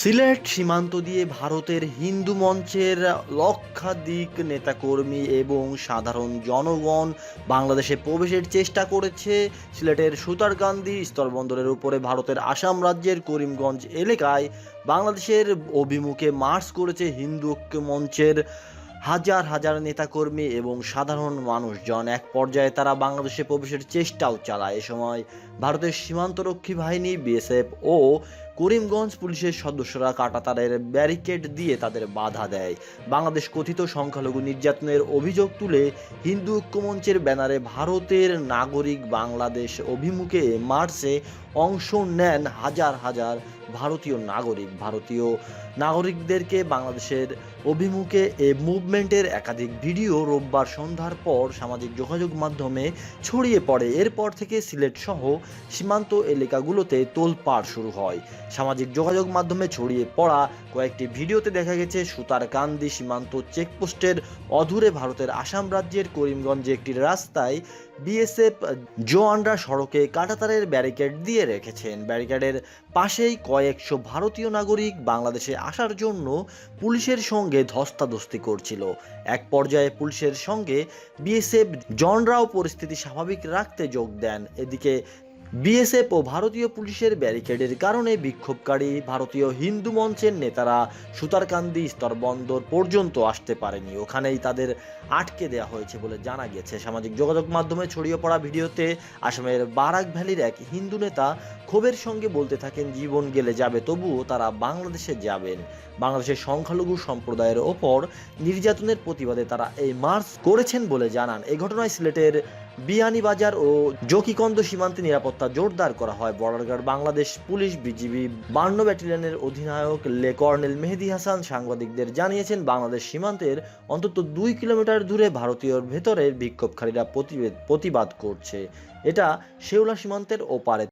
সিলেট সীমান্ত দিয়ে ভারতের হিন্দু মঞ্চের লক্ষাধিক নেতাকর্মী এবং সাধারণ জনগণ বাংলাদেশে প্রবেশের চেষ্টা করেছে। সিলেটের সুতারকান্দি স্থলবন্দরের উপরে ভারতের আসাম রাজ্যের করিমগঞ্জ এলাকায় বাংলাদেশের অভিমুখে মার্চ করেছে হিন্দু ঐক্য মঞ্চের হাজার হাজার নেতাকর্মী এবং সাধারণ মানুষজন। এক পর্যায়ে তারা বাংলাদেশে প্রবেশের চেষ্টাও চালায়। এ সময় ভারতের সীমান্তরক্ষী বাহিনী, বিএসএফ ও করিমগঞ্জ পুলিশের সদস্যরা কাটাতারের ব্যারিকেড দিয়ে তাদের বাধা দেয়। বাংলাদেশ কথিত সংখ্যালঘু নির্যাতনের অভিযোগ তুলে হিন্দু ঐক্যমঞ্চের ব্যানারে ভারতের নাগরিক বাংলাদেশ অভিমুখে মার্চে অংশ নেন হাজার হাজার ভারতীয় নাগরিক। ভারতীয় নাগরিকদেরকে বাংলাদেশের অভিমুখে এ মুভমেন্টের একাধিক ভিডিও রোববার সন্ধ্যার পর সামাজিক যোগাযোগ মাধ্যমে ছড়িয়ে পড়ে। এরপর থেকে সিলেট সহ সীমান্ত এলাকাগুলোতে তোলপাড় শুরু হয়। সামাজিক যোগাযোগ মাধ্যমে ছড়িয়ে পড়া কয়েকটি ভিডিওতে দেখা গেছে সুতারকান্দি সীমান্ত চেকপোস্টের অধুরে ভারতের আসাম রাজ্যের করিমগঞ্জে একটি রাস্তায় বিএসএফ জওয়ানরা সড়কে কাঁটাতারের ব্যারিকেড দিয়ে রেখেছেন। ব্যারিকেডের পাশেই কয়েকশো ভারতীয় নাগরিক বাংলাদেশে আসার জন্য পুলিশের সঙ্গে ধস্তাধস্তি করছিল। এক পর্যায়ে পুলিশের সঙ্গে বিএসএফ জনরাও পরিস্থিতি স্বাভাবিক রাখতে যোগ দেন। এদিকে বিএসএফ ও ভারতীয় পুলিশের ব্যারিকেডের কারণে বিক্ষোভকারী ভারতীয় হিন্দু মঞ্চের নেতারা সুতারকান্দি স্তরবন্দর পর্যন্ত আসতে পারেনি। ওখানেই তাদের আটকে দেওয়া হয়েছে বলে জানা গেছে। সামাজিক যোগাযোগ মাধ্যমে ছড়িয়ে পড়া ভিডিওতে আসামের বারাক ভ্যালির এক হিন্দু নেতা ক্ষোভের সঙ্গে বলতে থাকেন, জীবন গেলে যাবে, তবুও তারা বাংলাদেশে যাবেন। বাংলাদেশের সংখ্যালঘু সম্প্রদায়ের ওপর নির্যাতনের প্রতিবাদে তারা এই মার্চ করেছেন বলে জানান। এ ঘটনায় সিলেটের বিয়ানীবাজার ও জকিকন্দ সীমান্তে নিরাপত্তা জোরদার করা হয়। Border guard Bangladesh police BGB বান্ন ব্যাটালিয়নের অধিনায়ক লে কর্নেল মেহেদি হাসান সাংবাদিকদের জানিয়েছেন, বাংলাদেশ সীমান্তের অন্তত দুই কিলোমিটার দূরে ভারতীয়র ভেতরের বিক্ষোভকারীরা প্রতিবাদ করছে। এটা শেওলা সীমান্তের ওপারে